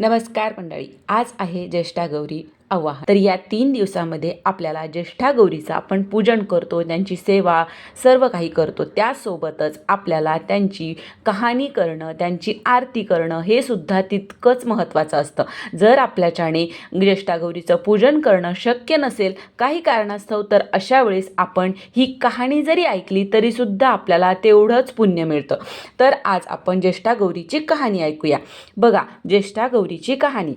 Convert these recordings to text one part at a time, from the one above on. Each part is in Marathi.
नमस्कार मंडळी आज आहे ज्येष्ठा गौरी आवाहन. तर या तीन दिवसामध्ये आपल्याला ज्येष्ठा गौरीचं आपण पूजन करतो त्यांची सेवा सर्व काही करतो. त्यासोबतच आपल्याला त्यांची कहाणी करणं त्यांची आरती करणं हे सुद्धा तितकंच महत्त्वाचं असतं. जर आपल्याच्याने ज्येष्ठा गौरीचं पूजन करणं शक्य नसेल काही कारणास्तव तर अशा वेळेस आपण ही कहाणी जरी ऐकली तरीसुद्धा आपल्याला तेवढंच पुण्य मिळतं. तर आज आपण ज्येष्ठा गौरीची कहाणी ऐकूया. बघा ज्येष्ठा गौरीची कहाणी.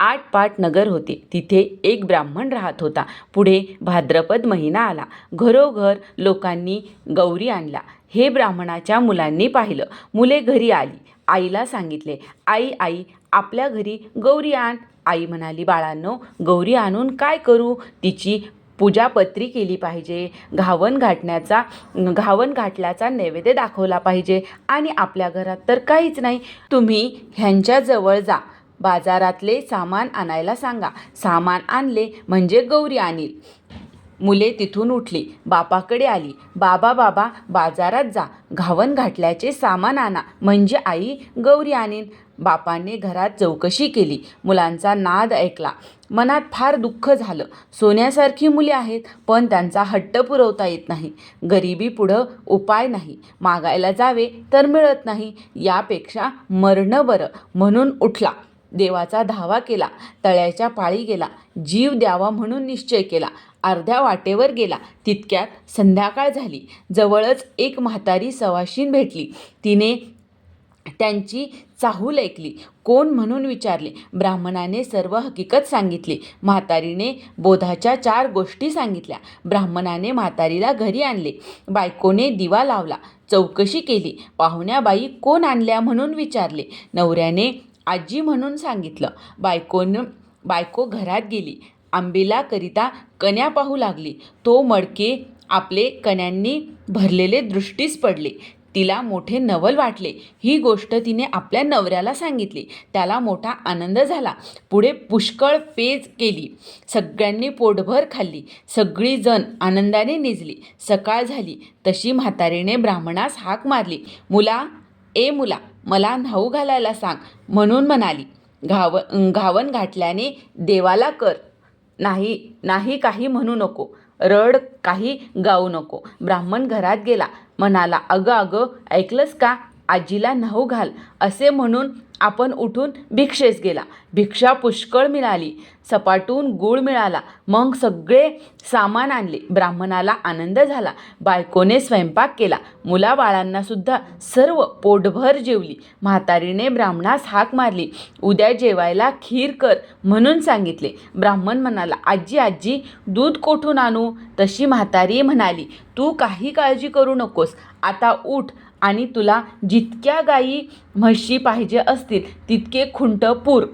आठ पाट नगर होते. तिथे एक ब्राह्मण राहत होता. पुढे भाद्रपद महिना आला. घरोघर लोकांनी गौरी आणला. हे ब्राह्मणाच्या मुलांनी पाहिलं. मुले घरी आली. आईला सांगितले आई आई आपल्या घरी गौरी आण. आई म्हणाली बाळांनो गौरी आणून काय करू? तिची पूजापत्री केली पाहिजे. घावन घाटण्याचा घावन घाटल्याचा नैवेद्य दाखवला पाहिजे. आणि आपल्या घरात तर काहीच नाही. तुम्ही ह्यांच्याजवळ जा. बाजारातले सामान आणायला सांगा. सामान आणले म्हणजे गौरी आणील. मुले तिथून उठली. बापाकडे आली. बाबा बाबा बाजारात जा. घावन घाटल्याचे सामान आणा. म्हणजे आई गौरी आणीन. बापाने घरात चौकशी केली. मुलांचा नाद ऐकला. मनात फार दुःख झालं. सोन्यासारखी मुले आहेत पण त्यांचा हट्ट पुरवता येत नाही. गरिबी पुढं उपाय नाही. मागायला जावे तर मिळत नाही. यापेक्षा मरणं बरं. म्हणून उठला. देवाचा धावा केला तळ्याच्या पाळी गेला जीव द्यावा म्हणून निश्चय केला अर्ध्या वाटेवर गेला तितक्यात संध्याकाळ झाली जवळच एक म्हातारी सवाशीन भेटली तिने त्यांची चाहूल ऐकली कोण म्हणून विचारले ब्राह्मणाने सर्व हकीकत सांगितली म्हातारीने बोधाच्या चार गोष्टी सांगितल्या ब्राह्मणाने म्हातारीला घरी आणले बायकोने दिवा लावला चौकशी केली पाहुण्याबाई कोण आणल्या म्हणून विचारले नवऱ्याने आजी म्हणून सांगितलं. बायकोनं बायको घरात गेली. आंबेलाकरिता कन्या पाहू लागली. तो मडके आपले कन्यांनी भरलेले दृष्टीस पडले. तिला मोठे नवल वाटले. ही गोष्ट तिने आपल्या नवऱ्याला सांगितली. त्याला मोठा आनंद झाला. पुढे पुष्कळ पेज केली. सगळ्यांनी पोटभर खाल्ली. सगळीजण आनंदाने निजली. सकाळ झाली. तशी म्हातारीने ब्राह्मणास हाक मारली. मुला ए मुला मला न्हाऊ घालायला सांग म्हणून म्हणाली. घाव घावन घातल्याने देवाला कर. नाही नाही काही म्हणू नको. रड काही गाऊ नको. ब्राह्मण घरात गेला. म्हणाला अगं अगं ऐकलंस का? आजीला न्हाऊ घाल. असे म्हणून आपण उठून भिक्षेस गेला. भिक्षा पुष्कळ मिळाली. सपाटून गूळ मिळाला. मग सगळे सामान आणले. ब्राह्मणाला आनंद झाला. बायकोने स्वयंपाक केला. मुलाबाळांना सुद्धा सर्व पोटभर जेवली. म्हातारीने ब्राह्मणास हाक मारली. उद्या जेवायला खीर कर म्हणून सांगितले. ब्राह्मण म्हणाला आजी आजी दूध कोठून आणू? तशी म्हातारी म्हणाली तू काही काळजी करू नकोस. आता उठ आणि तुला जितक्या गायी म्हशी पाहिजे असतील तितके खुंट पूर.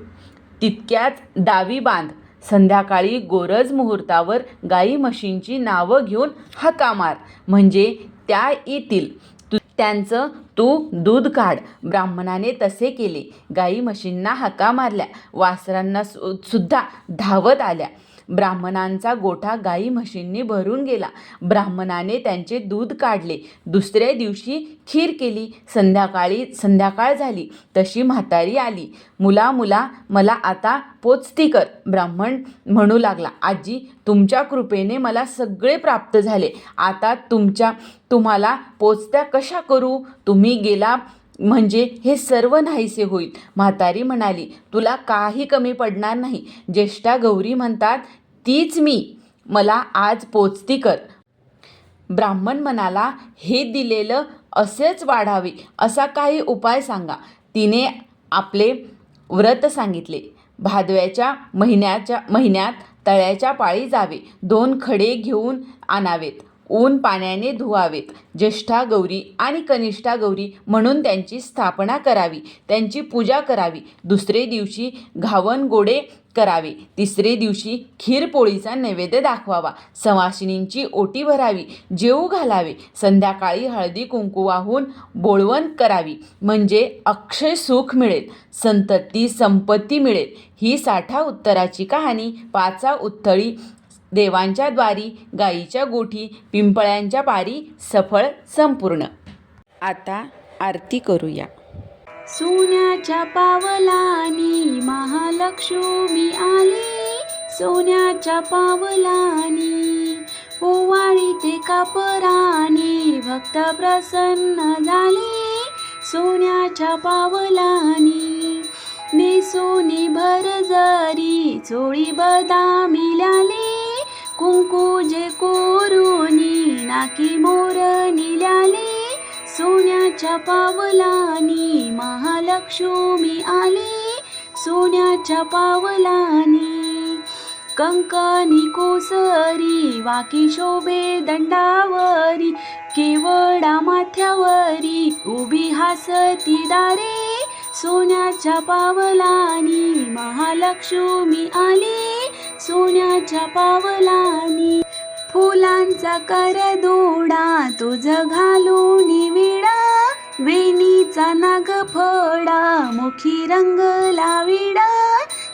तितक्याच दावी बांध. संध्याकाळी गोरज मुहूर्तावर गाई म्हशींची नावं घेऊन हाका मार. म्हणजे त्या येतील. तू त्यांचं तू दूध काढ. ब्राह्मणाने तसे केले. गाई म्हशींना हाका मारल्या. वासरांना सु सुद्धा धावत आल्या. ब्राह्मणांचा गोठा गाई म्हशींनी भरून गेला. ब्राह्मणाने त्यांचे दूध काढले. दुसऱ्या दिवशी खीर केली. संध्याकाळी संध्याकाळ झाली. तशी म्हातारी आली. मुला मुला मला आता पोचती कर. ब्राह्मण म्हणू लागला आजी तुमच्या कृपेने मला सगळे प्राप्त झाले. आता तुमच्या तुम्हाला पोचत्या कशा करू? तुम्ही गेला म्हणजे हे सर्व नाहीसे होईल. म्हातारी म्हणाली तुला काही कमी पडणार नाही. ज्येष्ठा गौरी म्हणतात तीच मी. मला आज पोचती कर. ब्राह्मण म्हणाला हे दिलेलं असेच वाढावे. असा काही उपाय सांगा. तिने आपले व्रत सांगितले. भादव्याच्या महिन्याच्या महिन्यात तळ्याच्या पाळी जावे. दोन खडे घेऊन आणावेत. ऊन पाण्याने धुवावेत. ज्येष्ठा गौरी आणि कनिष्ठा गौरी म्हणून त्यांची स्थापना करावी. त्यांची पूजा करावी. दुसरे दिवशी घावन गोडे करावे. तिसरे दिवशी खीरपोळीचा नैवेद्य दाखवावा. सवासिनींची ओटी भरावी. जेऊ घालावे. संध्याकाळी हळदी कुंकू वाहून बोळवण करावी. म्हणजे अक्षय सुख मिळेल. संतती संपत्ती मिळेल. ही साठा उत्तराची कहाणी. पाचा उत्थळी देवांच्या द्वारी गाईच्या गोठी पिंपळ्यांच्या पारी सफळ संपूर्ण. आता आरती करूया. सोन्याच्या पावलानी महालक्ष्मी आली. सोन्याच्या पावलानी ओवाळी ते कापराने भक्त प्रसन्न झाले. सोन्याच्या पावलानी नेसोनी भर जरी चोळी बदामी कुंकू जे कोरुनी नाकी मोर निल्याले सोन्याच्या पावलानी महालक्ष्मी आली सोन्याच्या पावलानी कंकणी कोसरी वाकी शोभे दंडावरी केवडा माथ्यावरी उभी हासती दारे सोन्याच्या पावलानी महालक्ष्मी आली सोन्याच्या पावलानी फुलांचा कर दोडा तुझ घालून विडा वेणीचा नाग फडा मुखी रंग लाविडा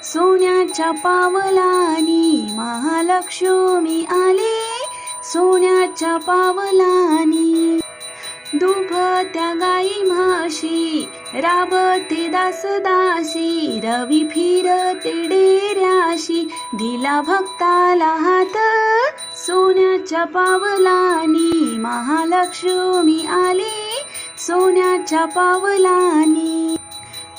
सोन्याच्या पावलानी महालक्ष्मी आली सोन्याच्या पावलानी. दुभ त्या गाई म्हशी राबते दास दासी रवी फिरते डेऱ्याशी दिला भक्ताला हात सोन्याच्या पावलानी महालक्ष्मी आली सोन्याच्या पावलानी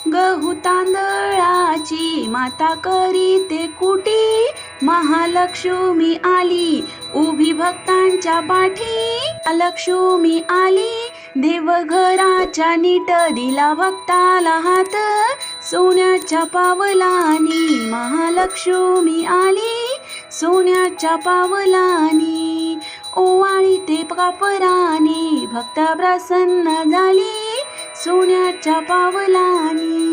गहू तांदळाची माता करीते कुटी महालक्ष्मी आली उभी भक्तांच्या पाठी लक्ष्मी आली देवघराच्या नीट दिला भक्ताला हात. सोन्याच्या पावलानी महालक्ष्मी आली. सोन्याच्या पावलानी ओवाळी ते कापराने भक्त प्रसन्न झाली. सोन्याच्या पावलानी